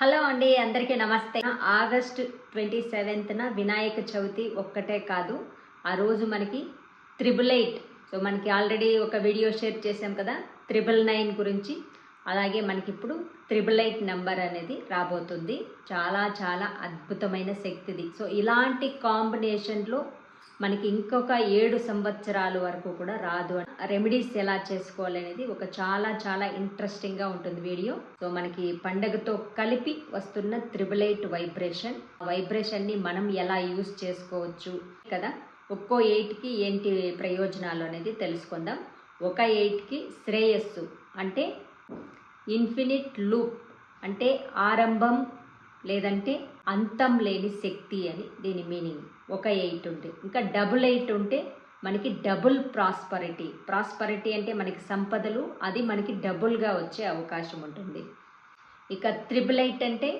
Hello అండి అందరికీ నమస్తే. ఆగస్ట్ ట్వంటీ సెవెంత్న వినాయక చవితి ఒక్కటే కాదు ఆ రోజు మనకి త్రిబుల్ ఎయిట్. సో మనకి ఆల్రెడీ ఒక వీడియో షేర్ చేసాం కదా త్రిబుల్ నైన్ గురించి. అలాగే మనకి ఇప్పుడు త్రిబుల్ ఎయిట్ నెంబర్ అనేది రాబోతుంది. చాలా చాలా అద్భుతమైన శక్తిది. సో ఇలాంటి కాంబినేషన్లో మనకి ఇంకొక ఏడు సంవత్సరాలు వరకు కూడా రాదు రెమెడీస్ ఎలా చేసుకోవాలనేది ఒక చాలా చాలా ఇంట్రెస్టింగ్గా ఉంటుంది వీడియో. సో మనకి పండగతో కలిపి వస్తున్న త్రిబుల్ ఎయిట్ వైబ్రేషన్ వైబ్రేషన్ని మనం ఎలా యూస్ చేసుకోవచ్చు కదా? ఒక్కో ఎయిట్కి ఏంటి ప్రయోజనాలు అనేది తెలుసుకుందాం. ఒక ఎయిట్కి శ్రేయస్సు అంటే ఇన్ఫినిట్ లూప్ అంటే ఆరంభం లేదంటే అంతం లేని శక్తి అని దీని మీనింగ్. ఒక ఎయిట్ ఉంటే ఇంకా డబుల్ ఎయిట్ ఉంటే మనకి డబుల్ ప్రాస్పరిటీ. ప్రాస్పరిటీ అంటే మనకి సంపదలు అది మనకి డబుల్గా వచ్చే అవకాశం ఉంటుంది. ఇక త్రిబుల్ ఎయిట్ అంటే